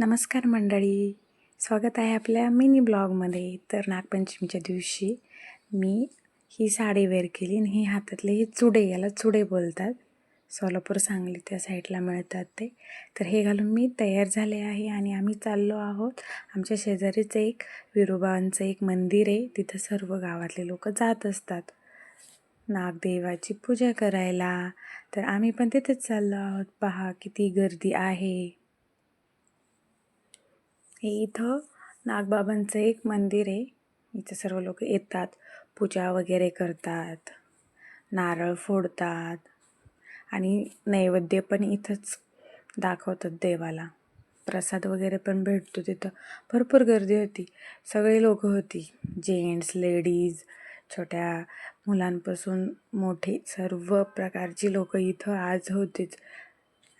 नमस्कार मंडळी. स्वागत आहे आपल्या मिनी ब्लॉगमध्ये. तर नागपंचमीच्या दिवशी मी ही साडी वेअर केली आणि ही हातातले हे चुडे याला चुडे बोलतात. सोलापूर सांगली त्या साईडला मिळतात ते. तर हे घालून मी तयार झाले आहे आणि आम्ही चाललो आहोत. आमच्या शेजारीच एक विरोबांचं एक मंदिर आहे. तिथं सर्व गावातले लोक जात असतात. नागदेवाची पूजा करायला. तर आम्ही पण तिथेच चाललो आहोत. पहा किती गर्दी आहे. हे इथं नागबाबांचं एक मंदिर आहे. इथं सर्व लोक येतात पूजा वगैरे करतात नारळ फोडतात आणि नैवेद्य पण इथंच दाखवतात देवाला. प्रसाद वगैरे पण भेटतो तिथं. भरपूर गर्दी होती. सगळे लोक होती. जेंट्स लेडीज छोट्या मुलांपासून मोठी सर्व प्रकारची लोक इथं आज होतीच.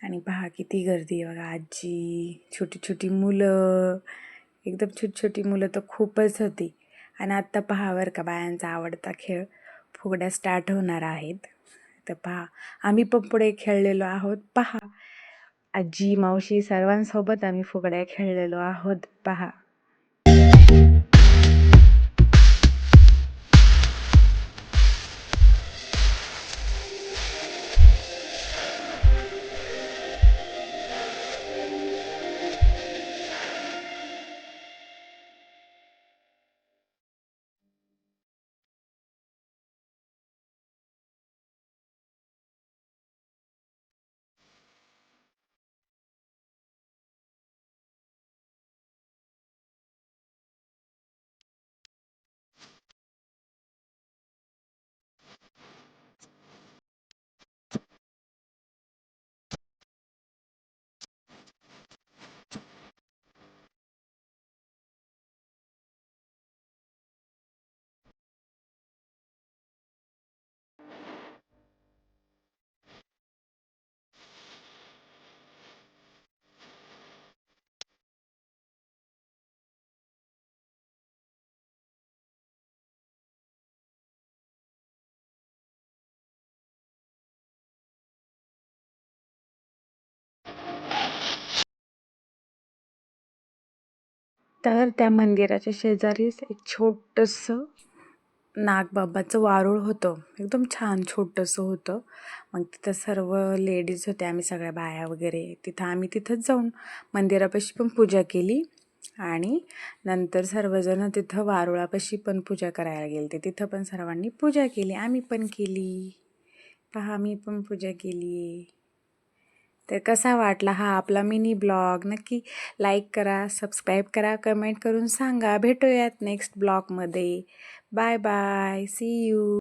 आणि पहा किती गर्दी आहे बघा. आजी छोटी छोटी मुलं. एकदम छोटी छोटी मुलं तर खूपच होती. आणि आत्ता पहा बरं का बायांचा आवडता खेळ फुगड्या स्टार्ट होणार आहेत. तर पहा आम्ही पण पुढे खेळलेलो आहोत. पहा. आजी मावशी सर्वांसोबत आम्ही फुगड्या खेळलेलो आहोत. पहा. तर त्या मंदिराच्या शेजारीच एक छोटंसं नागबाबाचं वारूळ होतं. एकदम छान छोटंसं होतं. मग तिथं सर्व लेडीज होत्या आम्ही सगळ्या बाया वगैरे. तिथं आम्ही तिथंच जाऊन मंदिरापाशी पण पूजा केली. आणि नंतर सर्वजण तिथं वारुळापाशी पण पूजा करायला गेले. तिथं पण सर्वांनी पूजा केली. आम्ही पण केली. पहा मी पण पूजा केली आहे तर कसा वाटला हा आपला मिनी ब्लॉग? नक्की लाईक करा सबस्क्राईब करा कमेंट करून सांगा. भेटूयात नेक्स्ट ब्लॉगमध्ये. Bye bye C you